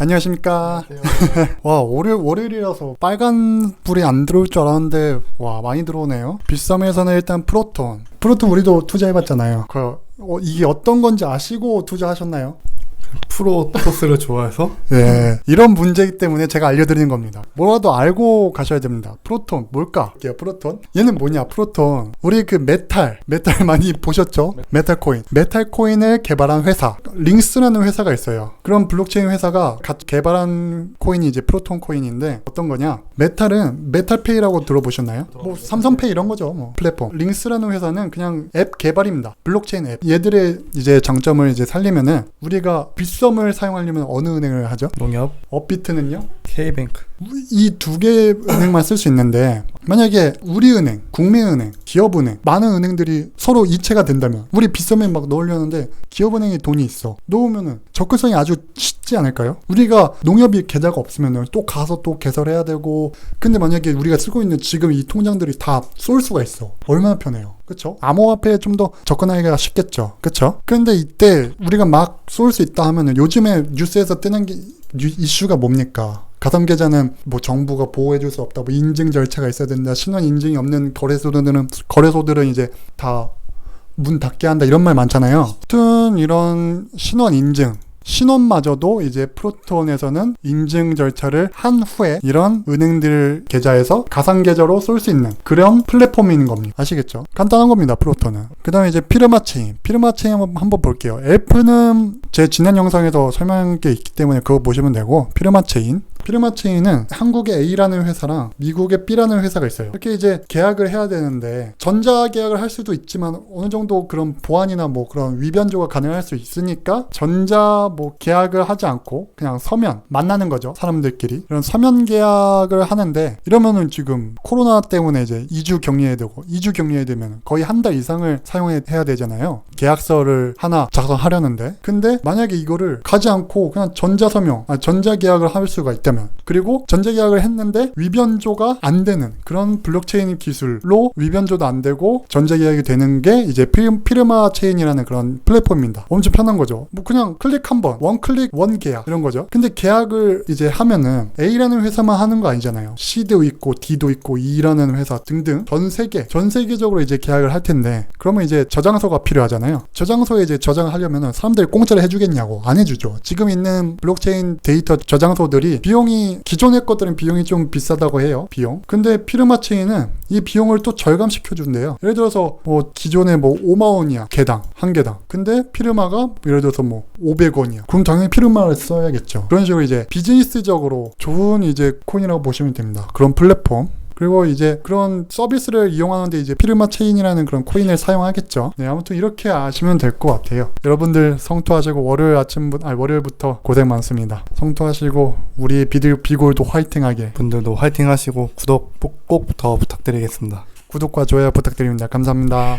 안녕하십니까. 와, 월요일, 월요일이라서 빨간 불이 안 들어올 줄 알았는데, 와, 많이 들어오네요. 빗썸에서는 일단 프로톤. 프로톤 우리도 투자해봤잖아요. 그, 어, 이게 어떤 건지 아시고 투자하셨나요? 프로 토스를 좋아해서 네. 이런 문제이기 때문에 제가 알려드리는 겁니다. 뭐라도 알고 가셔야 됩니다. 프로톤, 뭘까? 이게 프로톤? 얘는 뭐냐, 프로톤. 우리 그 메탈, 메탈 많이 보셨죠? 메탈 코인. 메탈 코인을 개발한 회사. 링스라는 회사가 있어요. 그런 블록체인 회사가 가- 개발한 코인이 이제 프로톤 코인인데 어떤 거냐? 메탈은 메탈페이라고 들어보셨나요? 뭐 삼성페이 이런 거죠, 뭐. 플랫폼. 링스라는 회사는 그냥 앱 개발입니다. 블록체인 앱. 얘들의 이제 장점을 이제 살리면은 우리가 빗썸을 사용하려면 어느 은행을 하죠? 농협, 업비트는요? K뱅크 이 두 개의 은행만 쓸 수 있는데 만약에 우리은행, 국민은행, 기업은행 많은 은행들이 서로 이체가 된다면 우리 빗썸에 막 넣으려는데 기업은행에 돈이 있어 놓으면은 접근성이 아주 쉽지 않을까요? 우리가 농협이 계좌가 없으면은 또 가서 또 개설해야 되고 근데 만약에 우리가 쓰고 있는 지금 이 통장들이 다 쏠 수가 있어 얼마나 편해요 그쵸? 암호화폐에 좀 더 접근하기가 쉽겠죠 그쵸? 근데 이때 우리가 막 쏠 수 있다 하면은 요즘에 뉴스에서 뜨는 게 뉴- 이슈가 뭡니까? 가상 계좌는 뭐 정부가 보호해줄 수 없다, 뭐 인증 절차가 있어야 된다, 신원 인증이 없는 거래소들은 거래소들은 이제 다 문 닫게 한다 이런 말 많잖아요. 아무튼 이런 신원 인증 신원마저도 이제 프로톤에서는 인증 절차를 한 후에 이런 은행들 계좌에서 가상 계좌로 쏠 수 있는 그런 플랫폼인 겁니다. 아시겠죠? 간단한 겁니다. 프로톤은. 그 다음에 이제 피르마 체인. 피르마 체인 한번, 볼게요. F는 제 지난 영상에서 설명한 게 있기 때문에 그거 보시면 되고 피르마 체인. 피르마 체인은 한국의 A라는 회사랑 미국의 B라는 회사가 있어요. 이렇게 이제 계약을 해야 되는데 전자 계약을 할 수도 있지만 어느 정도 그런 보안이나 뭐 그런 위변조가 가능할 수 있으니까 전자 뭐 계약을 하지 않고 그냥 서면 만나는 거죠. 사람들끼리. 이런 서면 계약을 하는데 이러면은 지금 코로나 때문에 이제 2주 격리해야 되고 2주 격리해야 되면 거의 한 달 이상을 사용해야 되잖아요. 계약서를 하나 작성하려는데 근데 만약에 이거를 가지 않고 그냥 전자서명, 아, 전자계약을 할 수가 있다면 그리고 전자계약을 했는데 위변조가 안 되는 그런 블록체인 기술로 위변조도 안 되고 전자계약이 되는 게 이제 피, 피르마 체인이라는 그런 플랫폼입니다. 엄청 편한 거죠. 뭐 그냥 클릭 한 번, 원 클릭, 원 계약 이런 거죠. 근데 계약을 이제 하면은 A라는 회사만 하는 거 아니잖아요. C도 있고 D도 있고 E라는 회사 등등 전 세계, 전 세계적으로 이제 계약을 할 텐데 그러면 이제 저장소가 필요하잖아요. 저장소에 이제 저장을 하려면은 사람들이 공짜로 해주겠냐고 안 해주죠. 지금 있는 블록체인 데이터 저장소들이 비용이 기존의 것들은 비용이 좀 비싸다고 해요. 비용. 근데 피르마 체인은 이 비용을 또 절감시켜 준대요. 예를 들어서 뭐 기존에 뭐 5만 원이야 개당 한 개당. 근데 피르마가 예를 들어서 뭐 500원이야. 그럼 당연히 피르마를 써야겠죠. 그런 식으로 이제 비즈니스적으로 좋은 이제 코인이라고 보시면 됩니다. 그런 플랫폼. 그리고 이제 그런 서비스를 이용하는데 이제 피르마 체인이라는 그런 코인을 사용하겠죠. 네, 아무튼 이렇게 아시면 될 것 같아요. 여러분들 성토하시고 월요일 아침부터 아니 월요일부터 고생 많습니다. 성토하시고 우리 비들 비골도 화이팅하게 분들도 화이팅 하시고 구독 꼭 더 부탁드리겠습니다. 구독과 좋아요 부탁드립니다. 감사합니다.